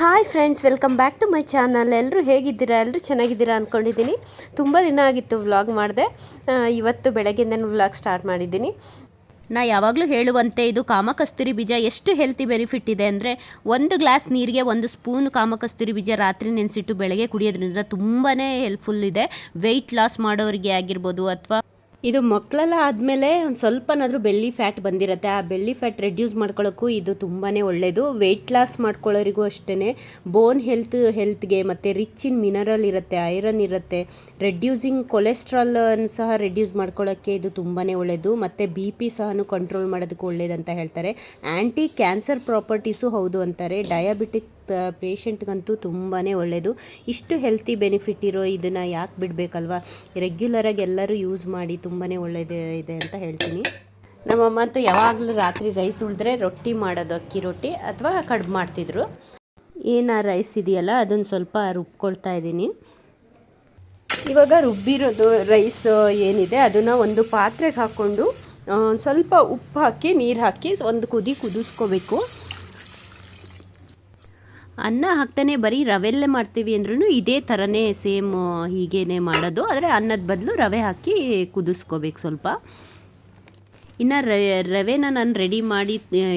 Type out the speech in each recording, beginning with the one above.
Hi friends, welcome back to my channel. ಎಲ್ಲರೂ ಹೇಗಿದ್ದೀರಾ? ಎಲ್ಲರೂ ಚೆನ್ನಾಗಿದ್ದೀರಾ ಅಂದ್ಕೊಂಡಿದ್ದೀನಿ ತುಂಬ ದಿನ ಆಗಿತ್ತು ವ್ಲಾಗ್ ಮಾಡಿದೆ. ಇವತ್ತು ಬೆಳಗ್ಗೆಯಿಂದನೂ ವ್ಲಾಗ್ ಸ್ಟಾರ್ಟ್ ಮಾಡಿದ್ದೀನಿ. ನಾ ಯಾವಾಗಲೂ ಹೇಳುವಂತೆ ಇದು ಕಾಮಕಸ್ತೂರಿ ಬೀಜ ಎಷ್ಟು ಹೆಲ್ತಿ ಬೆನಿಫಿಟ್ ಇದೆ ಅಂದರೆ ಒಂದು ಗ್ಲಾಸ್ ನೀರಿಗೆ ಒಂದು ಸ್ಪೂನ್ ಕಾಮಕಸ್ತೂರಿ ಬೀಜ ರಾತ್ರಿ ನೆನೆಸಿಟ್ಟು ಬೆಳಗ್ಗೆ ಕುಡಿಯೋದ್ರಿಂದ ತುಂಬಾ ಹೆಲ್ಪ್ಫುಲ್ ಇದೆ. ವೆಯ್ಟ್ ಲಾಸ್ ಮಾಡೋರಿಗೆ ಆಗಿರ್ಬೋದು ಅಥವಾ ಇದು ಮಕ್ಕಳೆಲ್ಲ ಆದಮೇಲೆ ಒಂದು ಸ್ವಲ್ಪನಾದರೂ ಬೆಳ್ಳಿ ಫ್ಯಾಟ್ ಬಂದಿರುತ್ತೆ. ಆ ಬೆಳ್ಳಿ ಫ್ಯಾಟ್ ರೆಡ್ಯೂಸ್ ಮಾಡ್ಕೊಳ್ಳೋಕ್ಕೂ ಇದು ತುಂಬಾ ಒಳ್ಳೆಯದು ವೆಯ್ಟ್ ಲಾಸ್ ಮಾಡ್ಕೊಳ್ಳೋರಿಗೂ ಅಷ್ಟೇ ಬೋನ್ ಹೆಲ್ತ್ ಹೆಲ್ತ್ಗೆ ಮತ್ತು ರಿಚ್ ಇನ್ ಮಿನರಲ್ ಇರುತ್ತೆ ಐರನ್ ಇರುತ್ತೆ. ರೆಡ್ಯೂಸಿಂಗ್ ಕೊಲೆಸ್ಟ್ರಾಲನ್ನು ಸಹ ರೆಡ್ಯೂಸ್ ಮಾಡ್ಕೊಳ್ಳೋಕ್ಕೆ ಇದು ತುಂಬಾ ಒಳ್ಳೆಯದು ಮತ್ತು ಬಿ ಪಿ ಸಹ ಕಂಟ್ರೋಲ್ ಮಾಡೋದಕ್ಕೆ ಒಳ್ಳೇದಂತ ಹೇಳ್ತಾರೆ. ಆ್ಯಂಟಿ ಕ್ಯಾನ್ಸರ್ ಪ್ರಾಪರ್ಟೀಸು ಹೌದು ಅಂತಾರೆ. ಡಯಾಬಿಟಿಕ್ ಪೇಷಂಟ್ಗಂತೂ ತುಂಬಾ ಒಳ್ಳೆಯದು ಇಷ್ಟು ಹೆಲ್ತಿ ಬೆನಿಫಿಟ್ ಇರೋ ಇದನ್ನು ಯಾಕೆ ಬಿಡಬೇಕಲ್ವ? ರೆಗ್ಯುಲರಾಗಿ ಎಲ್ಲರೂ ಯೂಸ್ ಮಾಡಿ ತುಂಬಾ ಒಳ್ಳೆಯದು ಇದೆ ಅಂತ ಹೇಳ್ತೀನಿ. ನಮ್ಮಮ್ಮ ಅಂತೂ ಯಾವಾಗಲೂ ರಾತ್ರಿ ರೈಸ್ ಉಳಿದ್ರೆ ರೊಟ್ಟಿ ಮಾಡೋದು ಅಕ್ಕಿ ರೊಟ್ಟಿ ಅಥವಾ ಕಡ್ಬು ಮಾಡ್ತಿದ್ರು. ಏನು ಆ ರೈಸ್ ಇದೆಯಲ್ಲ ಅದನ್ನು ಸ್ವಲ್ಪ ರುಬ್ಕೊಳ್ತಾ ಇದ್ದೀನಿ. ಇವಾಗ ರುಬ್ಬಿರೋದು ರೈಸ್ ಏನಿದೆ, ಅದನ್ನು ಒಂದು ಪಾತ್ರೆಗೆ ಹಾಕ್ಕೊಂಡು ಸ್ವಲ್ಪ ಉಪ್ಪು ಹಾಕಿ, ನೀರು ಹಾಕಿ, ಒಂದು ಕುದಿ ಕುದಿಸ್ಕೋಬೇಕು. ಅನ್ನ ಹಾಕ್ತಾನೆ ಬರೀ ರವೆಲ್ಲೇ ಮಾಡ್ತೀವಿ ಅಂದ್ರೂ ಇದೇ ಥರನೇ ಸೇಮ್ ಹೀಗೇನೆ ಮಾಡೋದು. ಆದರೆ ಅನ್ನದ ಬದಲು ರವೆ ಹಾಕಿ ಕುದಿಸ್ಕೋಬೇಕು ಸ್ವಲ್ಪ. ಇನ್ನು ರವೆನ ನಾನು ರೆಡಿ ಮಾಡಿ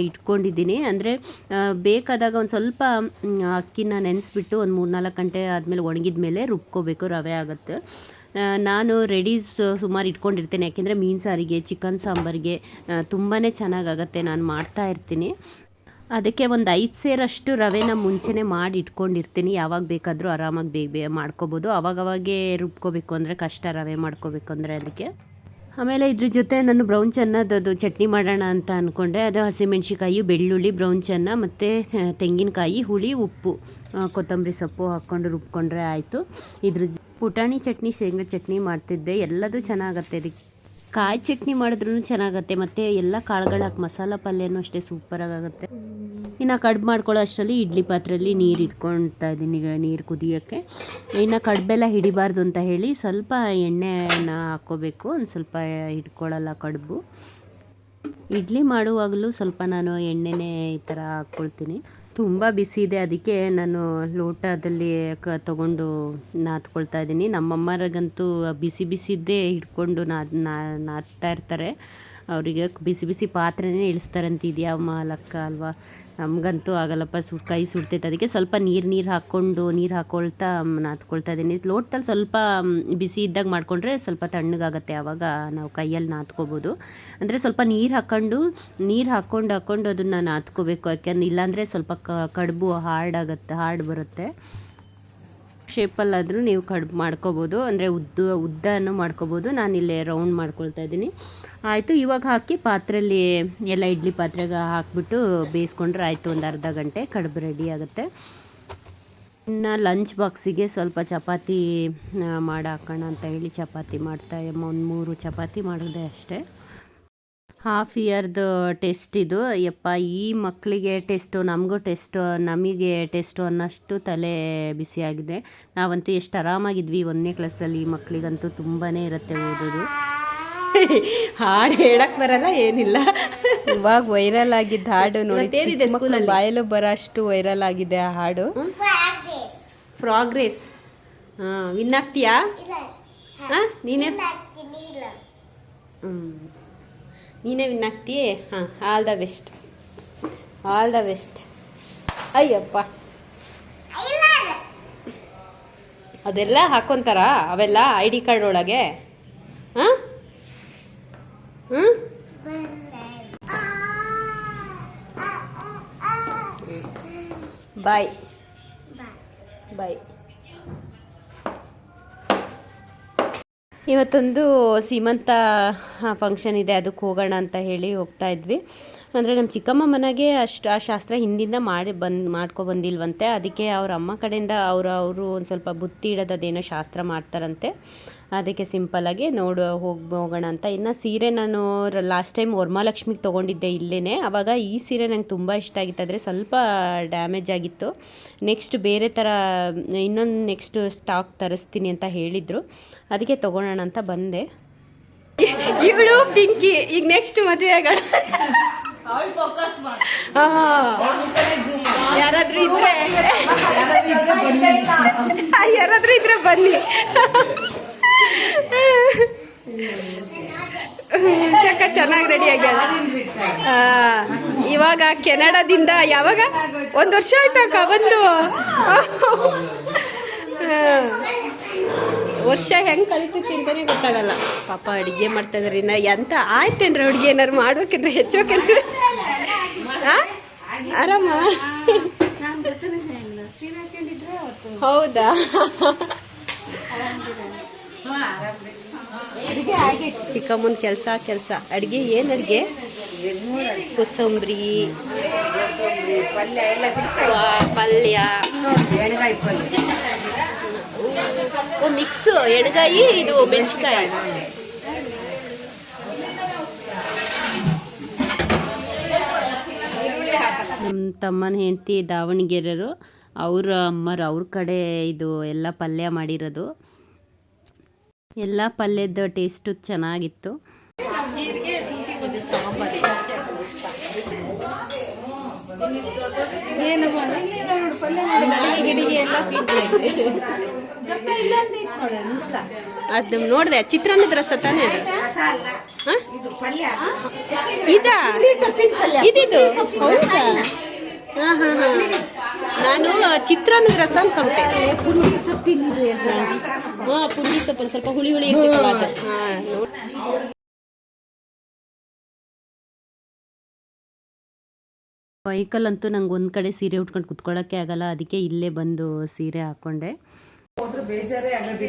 ಇಟ್ಕೊಂಡಿದ್ದೀನಿ. ಅಂದರೆ ಬೇಕಾದಾಗ ಒಂದು ಸ್ವಲ್ಪ ಅಕ್ಕಿನ ನೆನೆಸ್ಬಿಟ್ಟು ಒಂದು ಮೂರು ನಾಲ್ಕು ಗಂಟೆ ಆದಮೇಲೆ ಒಣಗಿದ ಮೇಲೆ ರುಬ್ಕೋಬೇಕು, ರವೆ ಆಗುತ್ತೆ. ನಾನು ರೆಡೀಸ್ ಸುಮಾರು ಇಟ್ಕೊಂಡಿರ್ತೀನಿ. ಯಾಕೆಂದರೆ ಮೀನು ಸಾರಿಗೆ ಚಿಕನ್ ಸಾಂಬಾರಿಗೆ ತುಂಬಾ ಚೆನ್ನಾಗಾಗತ್ತೆ ನಾನು ಮಾಡ್ತಾ ಇರ್ತೀನಿ. ಅದಕ್ಕೆ ಒಂದು ಐದು ಸೇರಷ್ಟು ರವೆನ ಮುಂಚೆನೇ ಮಾಡಿ ಇಟ್ಕೊಂಡಿರ್ತೀನಿ ಯಾವಾಗ ಬೇಕಾದರೂ ಆರಾಮಾಗಿ ಬೇಗ ಬೇ ಮಾಡ್ಕೋಬೋದು. ಅವಾಗವಾಗೇ ರುಬ್ಕೋಬೇಕು ಅಂದರೆ ಕಷ್ಟ, ರವೆ ಮಾಡ್ಕೋಬೇಕು ಅಂದರೆ ಅದಕ್ಕೆ. ಆಮೇಲೆ ಇದ್ರ ಜೊತೆ ನಾನು ಬ್ರೌನ್ ಚೆನ್ನದದು ಚಟ್ನಿ ಮಾಡೋಣ ಅಂತ ಅಂದ್ಕೊಂಡೆ ಅದು ಹಸಿಮೆಣ್ಸಿಕಾಯಿ ಬೆಳ್ಳುಳ್ಳಿ, ಬ್ರೌನ್ ಚೆನ್ನ ಮತ್ತು ತೆಂಗಿನಕಾಯಿ, ಹುಳಿ, ಉಪ್ಪು ಕೊತ್ತಂಬರಿ ಸೊಪ್ಪು ಹಾಕ್ಕೊಂಡು ರುಬ್ಕೊಂಡ್ರೆ ಆಯಿತು. ಇದ್ರ ಪುಟಾಣಿ ಚಟ್ನಿ, ಶೇಂಗಾ ಚಟ್ನಿ ಮಾಡ್ತಿದ್ದೆ. ಎಲ್ಲದೂ ಚೆನ್ನಾಗತ್ತೆ ಇದಕ್ಕೆ ಕಾಯಿ ಚಟ್ನಿ ಮಾಡಿದ್ರೂ ಚೆನ್ನಾಗತ್ತೆ. ಮತ್ತು ಎಲ್ಲ ಕಾಳುಗಳು ಹಾಕಿ ಮಸಾಲ ಪಲ್ಯನೂ ಅಷ್ಟೇ ಸೂಪರಾಗುತ್ತೆ ಇನ್ನು ಕಡ್ಬು ಮಾಡ್ಕೊಳ್ಳೋ ಅಷ್ಟರಲ್ಲಿ ಇಡ್ಲಿ ಪಾತ್ರೆಯಲ್ಲಿ ನೀರು ಇಟ್ಕೊಳ್ತಾ ಇದ್ದೀನಿ ಈಗ ನೀರು ಕುದಿಯೋಕ್ಕೆ. ಇನ್ನು ಕಡ್ಬೆಲ್ಲ ಹಿಡಿಬಾರ್ದು ಅಂತ ಹೇಳಿ ಸ್ವಲ್ಪ ಎಣ್ಣೆನ ಹಾಕ್ಕೋಬೇಕು, ಒಂದು ಸ್ವಲ್ಪ ಹಿಡ್ಕೊಳ್ಳಲ್ಲ ಕಡುಬು. ಇಡ್ಲಿ ಮಾಡುವಾಗಲೂ ಸ್ವಲ್ಪ ನಾನು ಎಣ್ಣೆನೇ ಈ ಥರ ಹಾಕ್ಕೊಳ್ತೀನಿ. ತುಂಬ ಬಿಸಿ ಇದೆ, ಅದಕ್ಕೆ ನಾನು ಲೋಟದಲ್ಲಿ ಕ ತಗೊಂಡು ನಾದ್ಕೊಳ್ತಾ ಇದ್ದೀನಿ. ನಮ್ಮಮ್ಮರಿಗಂತೂ ಬಿಸಿ ಬಿಸಿದ್ದೇ ಹಿಡ್ಕೊಂಡು ನಾದ್, ನಾ- ನಾದ್ತಾ ಇರ್ತಾರೆ. ಅವರಿಗೆ ಬಿಸಿ ಬಿಸಿ ಪಾತ್ರೆನೇ ಇಳಿಸ್ತಾರಂತ ಇದ್ಯಾವ ಲಕ್ಕ ಅಲ್ವಾ? ನಮಗಂತೂ ಆಗಲ್ಲಪ್ಪ, ಸು, ಕೈ ಸುಡ್ತೈತೆ. ಅದಕ್ಕೆ ಸ್ವಲ್ಪ ನೀರು ನೀರು ಹಾಕ್ಕೊಂಡು, ನೀರು ಹಾಕ್ಕೊಳ್ತಾ ನಾದ್ಕೊಳ್ತಾ ಇದ್ದೀನಿ. ಲೋಟದಲ್ಲಿ ಸ್ವಲ್ಪ ಬಿಸಿ ಇದ್ದಾಗ ಮಾಡಿಕೊಂಡ್ರೆ ಸ್ವಲ್ಪ ತಣ್ಣಗಾಗತ್ತೆ ಆವಾಗ ನಾವು ಕೈಯಲ್ಲಿ ನಾದ್ಕೋಬೋದು ಅಂದರೆ ಸ್ವಲ್ಪ ನೀರು ಹಾಕ್ಕೊಂಡು ನೀರು ಹಾಕ್ಕೊಂಡು ಹಾಕ್ಕೊಂಡು ಅದನ್ನು ನಾದ್ಕೋಬೇಕು ಯಾಕೆಂದ್ರೆ ಇಲ್ಲಾಂದರೆ ಸ್ವಲ್ಪ ಕಡುಬು ಹಾರ್ಡ್ ಆಗುತ್ತೆ, ಹಾರ್ಡ್ ಬರುತ್ತೆ. ಶೇಪಲ್ಲಾದರೂ ನೀವು ಕಡ್, ಮಾಡ್ಕೋಬೋದು. ಅಂದರೆ ಉದ್ದ ಉದ್ದನೂ ಮಾಡ್ಕೋಬೋದು. ನಾನಿಲ್ಲೇ ರೌಂಡ್ ಮಾಡ್ಕೊಳ್ತಾ ಇದ್ದೀನಿ. ಆಯಿತು, ಇವಾಗ ಹಾಕಿ ಪಾತ್ರೆಯಲ್ಲಿ ಎಲ್ಲ ಇಡ್ಲಿ ಪಾತ್ರೆಗೆ ಹಾಕ್ಬಿಟ್ಟು ಬೇಯಿಸ್ಕೊಂಡ್ರೆ ಆಯಿತು, ಒಂದು ಅರ್ಧ ಗಂಟೆ ಕಡುಬು ರೆಡಿ ಆಗುತ್ತೆ. ಇನ್ನು ಲಂಚ್ ಬಾಕ್ಸಿಗೆ ಸ್ವಲ್ಪ ಚಪಾತಿ ಮಾಡಿ ಹಾಕೋಣ ಅಂತ ಹೇಳಿ ಚಪಾತಿ ಮಾಡ್ತಾ, ಒಂದು ಮೂರು ಚಪಾತಿ ಮಾಡಿದೆ ಅಷ್ಟೇ. ಹಾಫ್ ಇಯರ್ದು ಟೆಸ್ಟ್ ಇದು. ಯಪ್ಪ ಈ ಮಕ್ಕಳಿಗೆ ಟೆಸ್ಟು ನಮಗೂ ಟೆಸ್ಟು ನಮಗೆ ಟೆಸ್ಟು ಅನ್ನೋಷ್ಟು ತಲೆ ಬಿಸಿಯಾಗಿದೆ ನಾವಂತೂ ಎಷ್ಟು ಆರಾಮಾಗಿದ್ವಿ. ಒಂದನೇ ಕ್ಲಾಸಲ್ಲಿ ಈ ಮಕ್ಕಳಿಗಂತೂ ತುಂಬಾ ಇರುತ್ತೆ ಓದೋದು. ಹಾಡು ಹೇಳಕ್ ಬರಲ್ಲ ಏನಿಲ್ಲ. ಇವಾಗ ವೈರಲ್ ಆಗಿದ್ದ ಹಾಡು ನೋಡಿ? ಬಾಯಲ್ಲೂ ಬರೋ ಅಷ್ಟು ವೈರಲ್ ಆಗಿದೆ ಆ ಹಾಡು. ಪ್ರಾಗ್ರೆಸ್ ಹಾಂ ವಿನ್ ಆಗ್ತೀಯಾ? ಹಾಂ ನೀನೇ? ಹ್ಞೂ ನೀನೇ ವಿನ್ ಆಗ್ತೀಯೇ ಹಾಂ all the best all the best Ayyappa. ಅದೆಲ್ಲ ಹಾಕೊಂತಾರ? ಅವೆಲ್ಲ ಐ ಡಿ ಕಾರ್ಡ್ ಒಳಗೆ? ಹಾಂ? ಹ್ಞೂ ಬಾಯ್ ಬಾಯ್ ಇವತ್ತೊಂದು ಸೀಮಂತ ಫಂಕ್ಷನ್ ಇದೆ ಅದಕ್ಕೆ ಹೋಗೋಣ ಅಂತ ಹೇಳಿ ಹೋಗ್ತಾ ಇದ್ವಿ. ಅಂದರೆ ನಮ್ಮ ಚಿಕ್ಕಮ್ಮ ಮನೆಗೆ ಅಷ್ಟು ಆ ಶಾಸ್ತ್ರ ಹಿಂದಿಂದ ಮಾಡಿ ಬಂದು, ಮಾಡ್ಕೊ ಬಂದಿಲ್ವಂತೆ. ಅದಕ್ಕೆ ಅವ್ರ ಅಮ್ಮ ಕಡೆಯಿಂದ ಅವರು ಅವರು ಒಂದು ಸ್ವಲ್ಪ ಬುತ್ತಿ ಇಡೋದು ಅದೇನೋ ಶಾಸ್ತ್ರ ಮಾಡ್ತಾರಂತೆ. ಅದಕ್ಕೆ ಸಿಂಪಲ್ಲಾಗಿ ನೋಡು, ಹೋಗಿ, ಹೋಗೋಣ ಅಂತ. ಇನ್ನು ಸೀರೆ ನಾನು ಲಾಸ್ಟ್ ಟೈಮ್ ವರ್ಮಾಲಕ್ಷ್ಮಿಗೆ ತೊಗೊಂಡಿದ್ದೆ ಇಲ್ಲೇ ಆವಾಗ ಈ ಸೀರೆ ನಂಗೆ ತುಂಬ ಇಷ್ಟ ಆಗಿತ್ತು. ಆದರೆ ಸ್ವಲ್ಪ ಡ್ಯಾಮೇಜ್ ಆಗಿತ್ತು. ನೆಕ್ಸ್ಟ್ ಬೇರೆ ಥರ ಇನ್ನೊಂದು ನೆಕ್ಸ್ಟ್ ಸ್ಟಾಕ್ ತರಿಸ್ತೀನಿ ಅಂತ ಹೇಳಿದರು. ಅದಕ್ಕೆ ತೊಗೊಳೋಣ ಅಂತ ಬಂದೆ. ಇವಳು ಪಿಂಕಿ. ಈಗ ನೆಕ್ಸ್ಟ್ ಮದುವೆ ಆಗೋಣ. ಯಾರಾದ್ರೂ ಇದ್ರೆ. ಯಾರಾದ್ರೂ ಇದ್ರೆ ಬನ್ನಿ. ಚಕ್ಕ ಚೆನ್ನಾಗಿ ರೆಡಿ ಆಗ್ಯಾರ ಇವಾಗ ಕೆನಡಾದಿಂದ ಯಾವಾಗ? ಒಂದು ವರ್ಷ ಆಯ್ತಾ ಬಂದು? ವರ್ಷ ಹೆಂಗೆ ಕಳಿತೈತಿ ಅಂತಾನೆ ಗೊತ್ತಾಗಲ್ಲ. ಪಾಪ ಅಡಿಗೆ ಮಾಡ್ತಾ ಇದಾರೆ ಇನ್ನ ಎಂತ ಆಯ್ತೇನ್ರಿ ಅಡುಗೆ ಏನಾರು ಮಾಡ್ಬೇಕೇನ್ರಿ ಹೆಚ್ಚಬೇಕೇನ್ರಿ? ಆರಾಮ? ಹೌದಾ? ಚಿಕ್ಕಮ್ಮನ ಕೆಲಸ ಕೆಲಸ. ಅಡುಗೆ ಏನ್ ಅಡ್ಗೆ? ಪಲ್ಯ ವಾ- ಪಲ್ಯ. ಓ ಮಿಕ್ಸ್ ಎಡಗಾಯಿ ಇದು ಮೆಣಸಿಕಾಯಿ ನಮ್ಮ ತಮ್ಮನ ಹೆಂಡತಿ ದಾವಣಗೆರೆಯರು ಅವ್ರ ಅಮ್ಮರು ಅವ್ರ ಕಡೆ ಇದು ಎಲ್ಲ ಪಲ್ಯ ಮಾಡಿರೋದು. ಎಲ್ಲ ಪಲ್ಯದ ಟೇಸ್ಟು ಚೆನ್ನಾಗಿತ್ತು. ಅದು ನೋಡಿದೆ ಚಿತ್ರಾನ್ನದ ರಸ ತಾನೇ ಇದಿದು? ಹೌದಾ? ಹಾ ಹಾ ಹಾ. ನಾನು ಚಿತ್ರಾನ್ನದ ರಸ ಅನ್ಕೊಂಡೆ ಹಾ ಪುಂಡಿ ಸೊಪ್ಪು ಸ್ವಲ್ಪ ಹುಳಿ ಹುಳಿ ಇರ್ತಿತ್ತಲ್ಲ ಅದು. ಹಾ ನೋಡ್- ಬೈಕಲ್ ಅಂತೂ ನಂಗೆ ಒಂದು ಕಡೆ ಸೀರೆ ಉಟ್ಕೊಂಡು ಕುತ್ಕೊಳ್ಳೋಕ್ಕೆ ಆಗಲ್ಲ ಅದಕ್ಕೆ ಇಲ್ಲೇ ಬಂದು ಸೀರೆ ಹಾಕೊಂಡೆ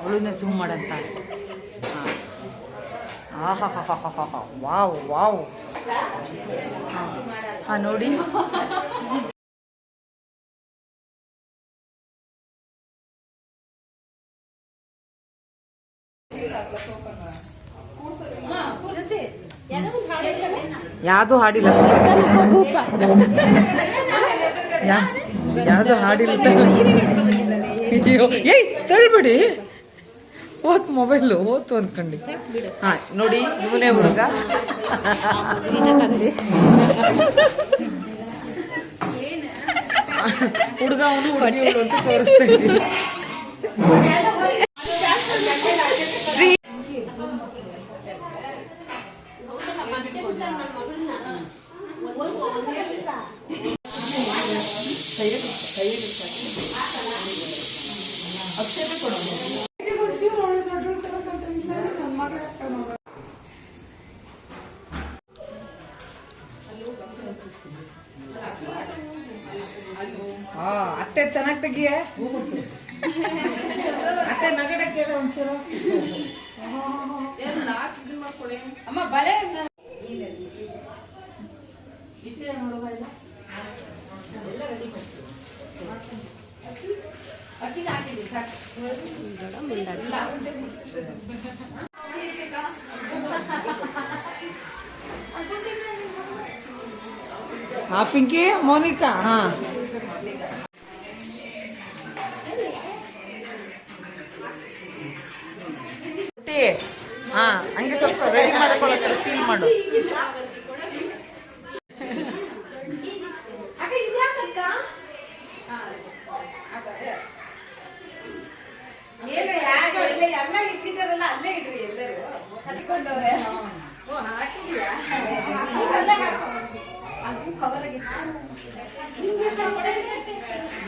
ಅವಳನ್ನ ಜೂಮ್ ಮಾಡಂತ. ಆಹಾ ವಾವ್ ವಾವ್. ಹಾ ನೋಡಿ. ಯಾವುದು ಹಾಡಿಲ್ಲ ಯಾ- ಯಾವುದು ಹಾಡಿಲ್ಲ ಅಯ್ಯೋ ಏಯ್ ತಳ್ಬಿಡಿ ಓತ್ ಮೊಬೈಲು ಓತು ಅಂದ್ಕೊಂಡು ಹಾ ನೋಡಿ ಇವನೇ ಹುಡುಗ ಹುಡುಗ ಅವನು ಹುಡುಗಿ ಅವಳು ಅಂತ ತೋರಿಸ್ತಾ ಇದ್ದೀನಿ ಅತ್ತೆ ನಗಡಕ್ಕೆ ಕೇಳ ಒಂಚೂರು. ಅಮ್ಮ ಬಳೆ ಹಾ ಪಿಂಕಿ ಮೋನಿಕಾ ಹಾ. ಮಾಡು.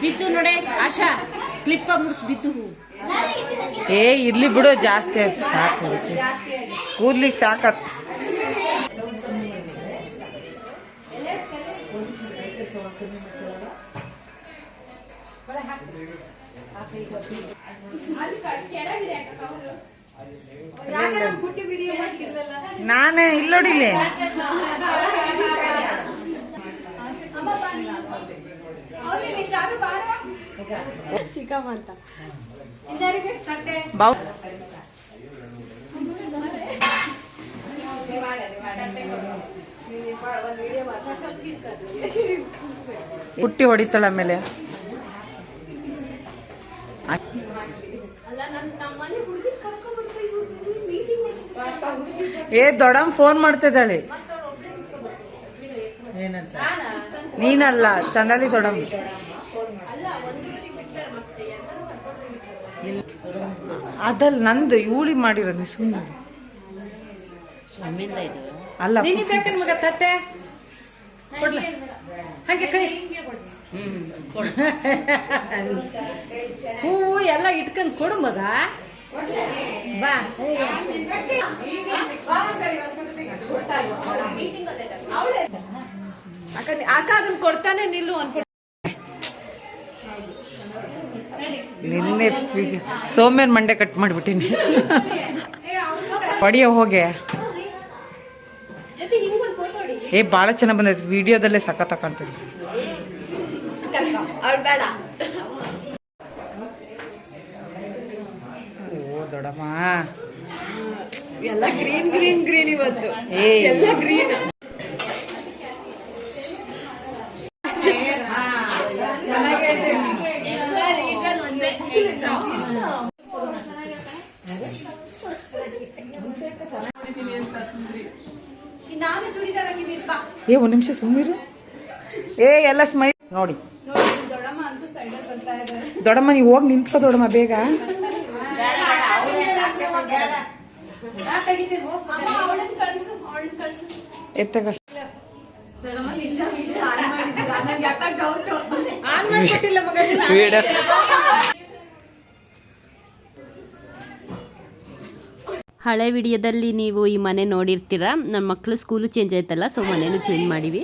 ಬಿದ್ದು ನೋಡೆ ಆಶಾ ಕ್ಲಿಪ್ಪ ಮುಡ್ಸ್ ಬಿದ್ದು. ಏ ಇರ್ಲಿ ಬಿಡು ಜಾಸ್ತಿ ಸಾಕು ಕೂದ್ಲಿಗೆ ಸಾಕತ್ ನಾನೇ ಇಲ್ಲೋಡಿಲೆ ಚಿಕ್ಕಮ್ಮ ಅಂತ ಹುಟ್ಟಿ ಹೊಡಿತಾಳ ಆಮೇಲೆ ಅಲ್ಲ ನನ್ನ ನಮ್ಮ ಮನೆ ಹುಡುಗಿ ಕರ್ಕೊಂಡ್ಬರ್ತಾ ಇವ್ರು ಮೀಟಿಂಗ್ ಏ ದೊಡಮ್ ಫೋನ್ ಮಾಡ್ತಿದ್ದಾಳೆ. ಏನಂತ? ನೀನಲ್ಲ ಚಂದಳಿ ದೊಡಮ್ ಅದಲ್ ಅದಲ್ಲ ನಂದು ಇವಳಿ ಮಾಡಿರೋದು ನೀ ಸುಮ್ಮನೆ ಅಲ್ಲ ಹಂಗೆ ಕೈ ಹೂವು ಎಲ್ಲ ಇಟ್ಕೊಂಡ್ ಕೊಡು ಮಗ. ಬಾ ಅಕ್ಕ ಅಕ್ಕ ಅದನ್ನ ಕೊಡ್ತಾನೆ ನಿಲ್ಲು ಅನ್ಕೊ ನಿನ್ನೆ ಫಿಗ್- ಸೌಮ್ಯನ್ ಮಂಡೆ ಕಟ್ ಮಾಡ್ಬಿಟ್ಟಿನಿ. ಹೊಡಿಯೋ ಹೋಗೆ. ಏ ಭಾಳ ಚೆನ್ನಾಗಿ ಬಂದೈತಿ. ವಿಡಿಯೋದಲ್ಲೇ ಸಖತ್ ಕಾಣ್ತದೆ ಅವಳು ಬೇಡ. ಓ ದೊಡಮ್ಮ ಎಲ್ಲ ಗ್ರೀನ್ ಗ್ರೀನ್ ಗ್ರೀನ್ ಇವತ್ತು. ಏ. ಎಲ್ಲ ಗ್ರೀನ್. ಏ ಒಂದು ನಿಮಿಷ ಸುಮ್ಮನಿರು ಏ ಎಲ್ಲ ಸ್ಮೈಲ್ ನೋಡಿ. ದೊಡ್ಡಮ್ಮ ನೀವು ಹೋಗಿ ನಿಂತ್ಕೋ ದೊಡ್ಡಮ್ಮ ಬೇಗ. ಹಳೆ ವಿಡಿಯೋದಲ್ಲಿ ನೀವು ಈ ಮನೆ ನೋಡಿರ್ತೀರ? ನನ್ನ ಮಕ್ಕಳು ಸ್ಕೂಲು ಚೇಂಜ್ ಆಯ್ತಲ್ಲ ಸೊ ಮನೇನು ಚೇಂಜ್ ಮಾಡಿವಿ.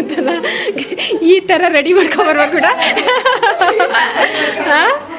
ಹೌದಲ್ಲ ಈ ತರ ರೆಡಿ ಮಾಡ್ಕೊ ಬರ್ಬೇಕು ಕೂಡ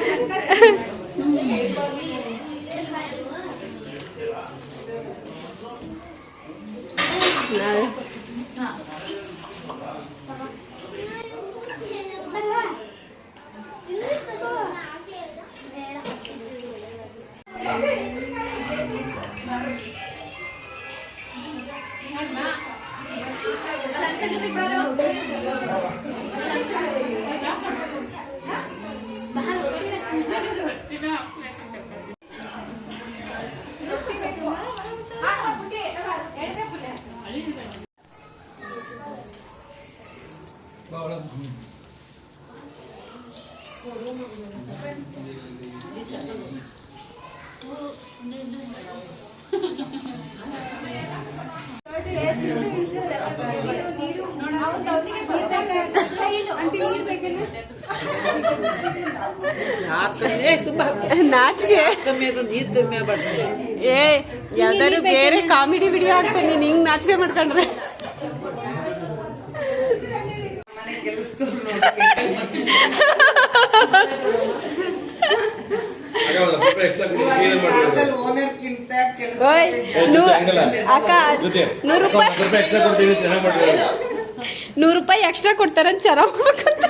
ಯಾವ್ದಾದ್ರು ಬೇರೆ ಕಾಮಿಡಿ ವಿಡಿಯೋ ಹಾಕ್ತೇನೆ ನೀನ್ ಹಿಂಗ್ ನಾಚಿಕೆ ಮಾಡ್ಕೊಂಡ್ರೆ ಓನರ್ಗಿಂತ ಕೆಲಸ ಓಯ್ ನೂ- ಅಕ್ಕ ನೂರು ರೂಪಾಯಿ ನೂರು ರೂಪಾಯಿ ಎಕ್ಸ್ಟ್ರಾ ಕೊಡ್ತಾರಂತ ಚೆನ್ನಾಗಿ ಮಾಡ್ಬೇಕಂತ